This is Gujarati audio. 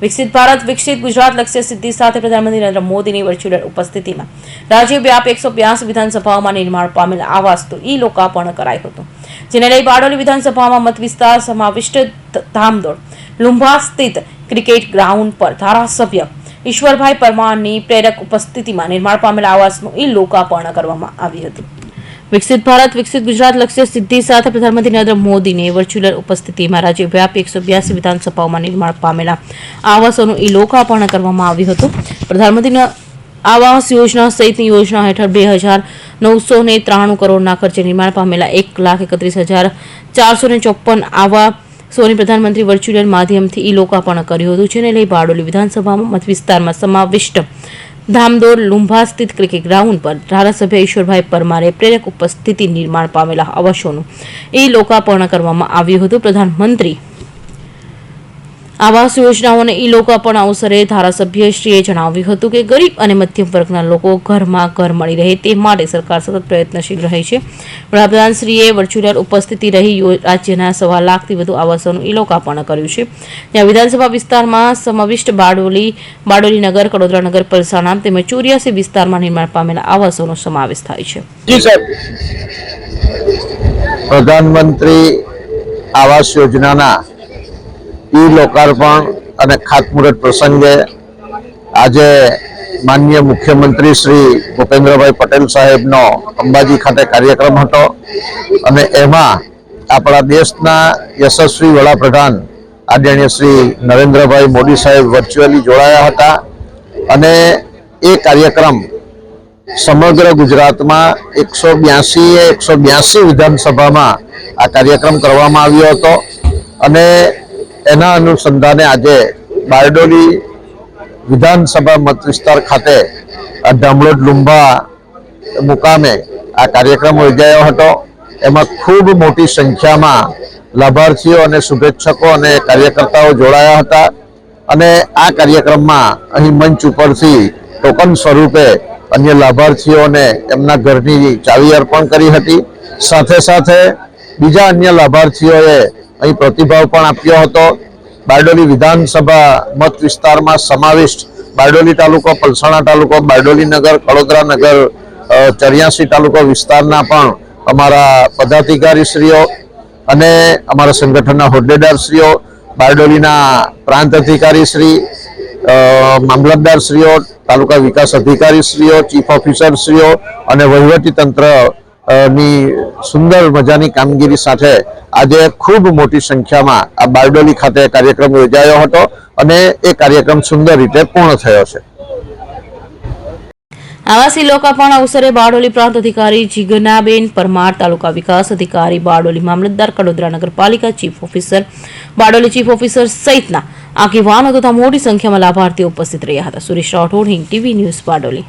વિકસિત ભારત, વિકસિત ગુજરાત, લક્ષ્ય સિદ્ધિ સાથે પ્રધાનમંત્રી નરેન્દ્ર મોદીની વર્ચ્યુઅલ ઉપસ્થિતિમાં. રાજ્યવ્યાપી એકસો બ્યાસી વિધાનસભાઓમાં નિર્માણ પામેલ આવાસનું ઈ લોકાર્પણ કરાયું હતું, જેને લઈ બારડોલી વિધાનસભામાં મત વિસ્તાર સમાવિષ્ટ ધામદોડ લુંભા સ્થિત ક્રિકેટ ગ્રાઉન્ડ પર ધારાસભ્ય ઈશ્વરભાઈ પરમારની પ્રેરક ઉપસ્થિતિમાં નિર્માણ પામેલ આવાસનું ઈ લોકાર્પણ કરવામાં આવ્યું હતું. વિકસિત ભારત, વિકસિત ગુજરાત, લક્ષ્ય, સિદ્ધિ સાથે પ્રધાનમંત્રી નરેન્દ્ર મોદીની વર્ચ્યુઅલ ઉપસ્થિતિમાં રાજ્યવ્યાપી એકસો બ્યાસી વિધાનસભાઓમાં નિર્માણ પામેલા. આવાસોનું ઈ લોકાર્પણ કરવામાં આવ્યું હતું. પ્રધાનમંત્રીના આવાસ યોજના સહિતની યોજના હેઠળ બે હજાર નવસો ને ત્રાણું કરોડના ખર્ચે નિર્માણ પામેલા એક લાખ એકત્રીસ હજાર ચારસો ને ચોપન આવા સોની પ્રધાનમંત્રી વર્ચ્યુઅલ માધ્યમથી ઈ લોકાર્પણ કર્યું હતું, જેને લઈ બારડોલી વિધાનસભામાં મત વિસ્તારમાં સમાવિષ્ટ ધામદોડ લુંભા સ્થિત ક્રિકેટ ગ્રાઉન્ડ પર ધારાસભ્ય ઈશ્વરભાઈ પરમારે પ્રેરક ઉપસ્થિતિ નિર્માણ પામેલા આવાસોનું ઈ લોકાર્પણ કરવામાં આવ્યું હતું. પ્રધાનમંત્રી આવાસ યોજનાઓને ઈ લોકાર્પણ અવસરે ધારાસભ્યશ્રીએ જણાવ્યું હતું કે ગરીબ અને મધ્યમ વર્ગના લોકો ઘરમાં ઘર મળી રહે તે માટે સરકાર સતત પ્રયત્નશીલ રહે છે. વડાપ્રધાનશ્રીએ વર્ચ્યુઅલ ઉપસ્થિતિ રહી રાજ્યના સવા લાખથી વધુ આવાસોનું ઈ લોકાર્પણ કર્યું છે. ત્યાં વિધાનસભા વિસ્તારમાં સમાવિષ્ટ બારડોલી બારડોલી નગર, કડોદરા નગર પલસાણા તેમજ ચોર્યાસી વિસ્તારમાં નિર્માણ પામેલા આવાસોનો સમાવેશ થાય છે. પ્રધાનમંત્રી આવાસ યોજનાના ઈ લોકાર્પણ અને ખાતમુહૂર્ત પ્રસંગે આજે માનનીય મુખ્યમંત્રી શ્રી ભૂપેન્દ્રભાઈ પટેલ સાહેબનો અંબાજી ખાતે કાર્યક્રમ હતો અને એમાં આપણા દેશના યશસ્વી વડાપ્રધાન આદરણીય શ્રી નરેન્દ્રભાઈ મોદી સાહેબ વર્ચ્યુઅલી જોડાયા હતા અને એ કાર્યક્રમ સમગ્ર ગુજરાતમાં એકસો બ્યાસી એકસો બ્યાસી વિધાનસભામાં આ કાર્યક્રમ કરવામાં આવ્યો હતો અને એના અનુસંધાને આજે બારડોલી વિધાનસભા મત વિસ્તાર ખાતે ધામલોડ લુંબા મુકામે આ કાર્યક્રમ યોજાયો હતો. એમાં ખૂબ મોટી સંખ્યામાં લાભાર્થીઓ અને શુભેચ્છકો અને કાર્યકર્તાઓ જોડાયા હતા. અને આ કાર્યક્રમમાં અહીં મંચ ઉપરથી ટોકન સ્વરૂપે અન્ય લાભાર્થીઓને એમના ઘરની ચાવી અર્પણ કરી હતી. સાથે સાથે બીજા અન્ય લાભાર્થીઓએ અહીં પ્રતિભાવ પણ આપ્યો હતો. બારડોલી વિધાનસભા મત વિસ્તારમાં સમાવિષ્ટ બારડોલી તાલુકો, પલસાણા તાલુકો, બારડોલી નગર, કડોદરા નગર ચર્યાસી તાલુકો વિસ્તારના પણ અમારા પદાધિકારીશ્રીઓ અને અમારા સંગઠનના હોદ્દેદારશ્રીઓ, બારડોલીના પ્રાંત અધિકારીશ્રી મામલતદારશ્રીઓ, તાલુકા વિકાસ અધિકારીશ્રીઓ, ચીફ ઓફિસરશ્રીઓ અને વહીવટી તંત્ર ની સુંદર મજાની કામગીરી સાથે આજે ખૂબ મોટી સંખ્યામાં આ બારડોલી ખાતે કાર્યક્રમ યોજાયો હતો અને એ કાર્યક્રમ સુંદર રીતે પૂર્ણ થયો છે. આવાસી લોકાર્પણ અવસરે બારડોલી પ્રાંત અધિકારી જીગનાબેન પરમાર, તાલુકા વિકાસ અધિકારી બારડોલી મામલતદાર કડોદરા નગરપાલિકા chief officer, Bardoli chief officer સહિતના આગેવાનો તથા મોટી સંખ્યામાં લાભાર્થીઓ ઉપસ્થિત રહ્યા હતા. સુરેશ રાઠોડ હિંગ ટીવી ન્યૂઝ બારડોલી.